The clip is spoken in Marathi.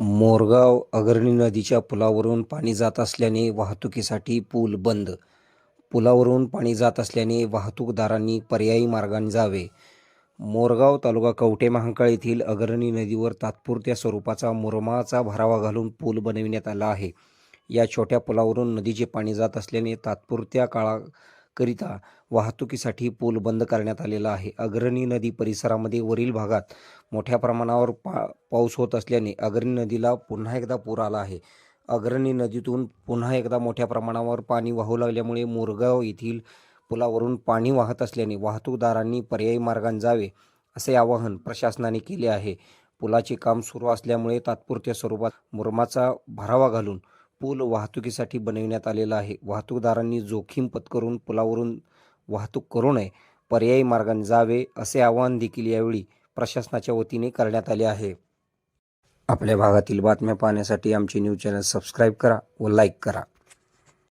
मोरगाव अग्रणी नदीच्या पुलावरून पाणी जात असल्याने वाहतुकीसाठी पूल बंद. पुलावरून पाणी जात असल्याने वाहतूकदारांनी पर्यायी मार्गाने जावे. मोरगाव तालुका कवटे महांकाळ येथील अग्रणी नदीवर तात्पुरत्या स्वरूपाचा मुरमाचा भरावा घालून पूल बनविण्यात आला आहे. या छोट्या पुलावरून नदीचे पाणी जात असल्याने तात्पुरत्या काळा करिता वाहतुकीसाठी पूल बंद करण्यात आलेला आहे. अग्रणी नदी परिसरामध्ये वरील भागात मोठ्या प्रमाणावर पा पाऊस होत असल्याने अग्रणी नदीला पुन्हा एकदा पूर आला आहे. अग्रणी नदीतून पुन्हा एकदा मोठ्या प्रमाणावर पाणी वाहू लागल्यामुळे मोरगाव येथील पुलावरून पाणी वाहत असल्याने वाहतूकदारांनी पर्यायी मार्गाने जावे असे आवाहन प्रशासनाने केले आहे. पुलाचे काम सुरू असल्यामुळे तात्पुरत्या स्वरूपात मुरमाचा भरावा घालून पूल वाहतुकीसाठी बनविण्यात आलेला आहे. वाहतूकदारांनी जोखीम पत्करून पुलावरून वाहतूक करू नये पर्यायी मार्गाने जावे असे आवाहन देखील यावेळी प्रशासनाच्या वतीने करण्यात आले आहे. आपल्या भागातील बातम्या पाहण्यासाठी आमचे न्यूज चॅनल सबस्क्राईब करा व लाईक करा.